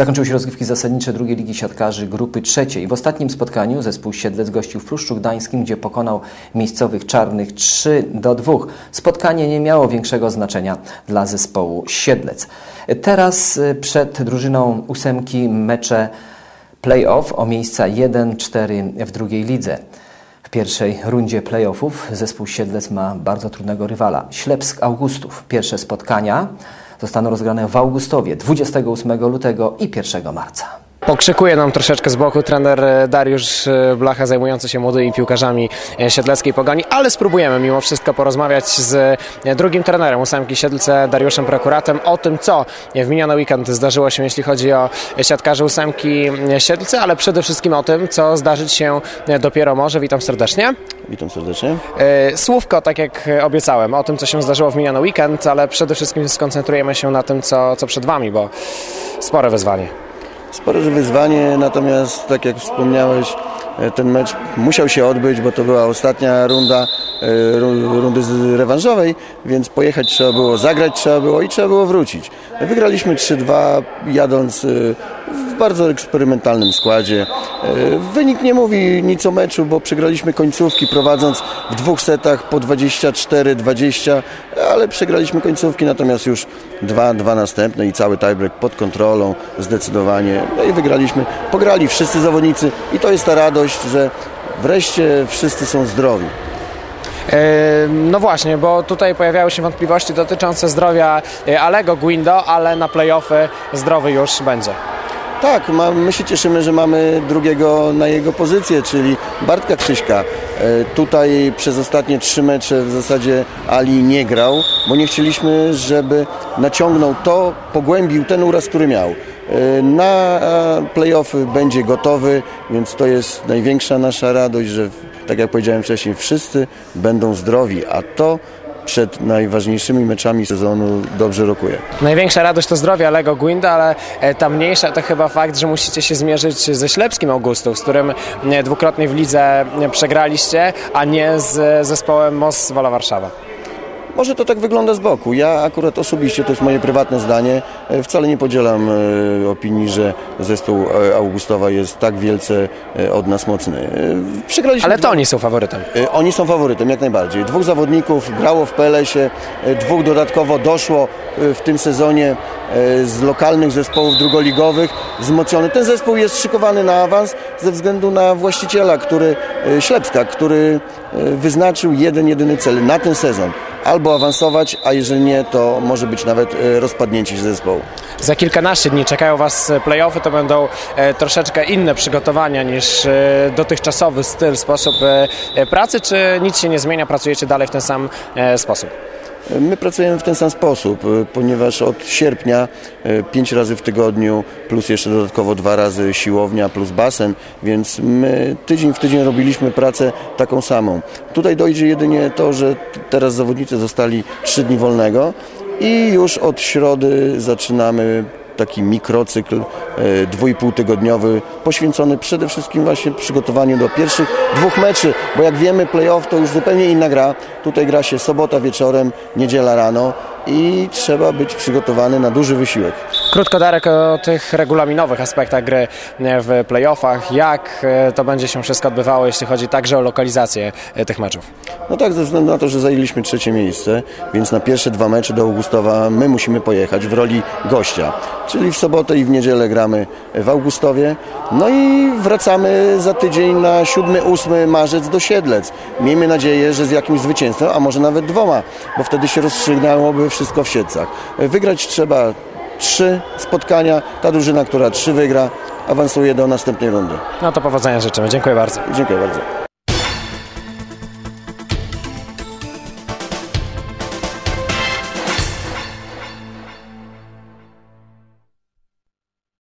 Zakończyły się rozgrywki zasadnicze drugiej ligi siatkarzy grupy trzeciej. W ostatnim spotkaniu zespół Siedlec gościł w Pruszczu Gdańskim, gdzie pokonał miejscowych czarnych 3 do 2. Spotkanie nie miało większego znaczenia dla zespołu Siedlec. Teraz y, przed drużyną ósemki mecze play-off o miejsca 1-4 w drugiej lidze. W pierwszej rundzie playoffów zespół Siedlec ma bardzo trudnego rywala. Ślepsk Augustów. Pierwsze spotkania zostaną rozgrane w Augustowie 28 lutego i 1 marca. Pokrzykuje nam troszeczkę z boku trener e, Dariusz e, Blacha zajmujący się młodymi piłkarzami e, Siedleckiej Pogoni, ale spróbujemy mimo wszystko porozmawiać z drugim trenerem ósemki Siedlce, Dariuszem Prokuratem o tym, co w miniony weekend zdarzyło się, jeśli chodzi o siatkarzy ósemki Siedlce, ale przede wszystkim o tym, co zdarzyć się dopiero może. Witam serdecznie. Witam serdecznie. Słówko, tak jak obiecałem, o tym, co się zdarzyło w miniony weekend, ale przede wszystkim skoncentrujemy się na tym, co, co przed Wami, bo spore wyzwanie. Spore wyzwanie, natomiast tak jak wspomniałeś, e, ten mecz musiał się odbyć, bo to była ostatnia runda e, rundy rewanżowej, więc pojechać trzeba było, zagrać trzeba było i trzeba było wrócić. Wygraliśmy 3-2 jadąc e, bardzo eksperymentalnym składzie. Wynik nie mówi nic o meczu, bo przegraliśmy końcówki prowadząc w dwóch setach po 24-20, ale przegraliśmy końcówki, natomiast już dwa, dwa następne i cały tiebreak pod kontrolą zdecydowanie. No i wygraliśmy. Pograli wszyscy zawodnicy i to jest ta radość, że wreszcie wszyscy są zdrowi. No właśnie, bo tutaj pojawiały się wątpliwości dotyczące zdrowia e, Alego Guindo, ale na playoffy zdrowy już będzie. Tak, ma, my się cieszymy, że mamy drugiego na jego pozycję, czyli Bartka Krzyśka. E, tutaj przez ostatnie trzy mecze w zasadzie Ali nie grał, bo nie chcieliśmy, żeby naciągnął to, pogłębił ten uraz, który miał. E, na playoffy będzie gotowy, więc to jest największa nasza radość, że tak jak powiedziałem wcześniej, wszyscy będą zdrowi, a to przed najważniejszymi meczami sezonu dobrze rokuje. Największa radość to zdrowie Lego Gwinda, ale e, ta mniejsza to chyba fakt, że musicie się zmierzyć ze Ślepskim Augustów, z którym e, dwukrotnie w lidze e, przegraliście, a nie z zespołem MOS Wola Warszawa. Może to tak wygląda z boku. Ja akurat osobiście, to jest moje prywatne zdanie, e, wcale nie podzielam e, opinii, że zespół e, Augustowa jest tak wielce od nas mocny. Przegraliśmy Ale to oni są faworytem. Oni są faworytem, jak najbardziej. Dwóch zawodników grało w PLS-ie, dwóch dodatkowo doszło w tym sezonie z lokalnych zespołów drugoligowych wzmocniony. Ten zespół jest szykowany na awans ze względu na właściciela, który Ślepska, który wyznaczył jeden, jedyny cel na ten sezon albo awansować, a jeżeli nie, to może być nawet e, rozpadnięcie się zespołu. Za kilkanaście dni czekają Was playoffy, to będą e, troszeczkę inne przygotowania niż e, dotychczasowy styl, sposób pracy, czy nic się nie zmienia, pracujecie dalej w ten sam sposób? My pracujemy w ten sam sposób, y, ponieważ od sierpnia y, pięć razy w tygodniu, plus jeszcze dodatkowo dwa razy siłownia, plus basen, więc my tydzień w tydzień robiliśmy pracę taką samą. Tutaj dojdzie jedynie to, że teraz zawodnicy zostali trzy dni wolnego i już od środy zaczynamy taki mikrocykl e, dwójpółtygodniowy poświęcony przede wszystkim właśnie przygotowaniu do pierwszych dwóch meczy, bo jak wiemy playoff to już zupełnie inna gra. Tutaj gra się sobota wieczorem, niedziela rano i trzeba być przygotowany na duży wysiłek. Krótko Darek o tych regulaminowych aspektach gry w playoffach. Jak e, to będzie się wszystko odbywało, jeśli chodzi także o lokalizację e, tych meczów? No tak, ze względu na to, że zajęliśmy trzecie miejsce, więc na pierwsze dwa mecze do Augustowa my musimy pojechać w roli gościa. Czyli w sobotę i w niedzielę gramy w Augustowie. No i wracamy za tydzień na 7-8 marzec do Siedlec. Miejmy nadzieję, że z jakimś zwycięstwem, a może nawet dwoma, bo wtedy się rozstrzygnęłoby wszystko w Siedcach. Wygrać trzeba trzy spotkania. Ta drużyna, która trzy wygra, awansuje do następnej rundy. No to powodzenia życzymy. Dziękuję bardzo. Dziękuję bardzo.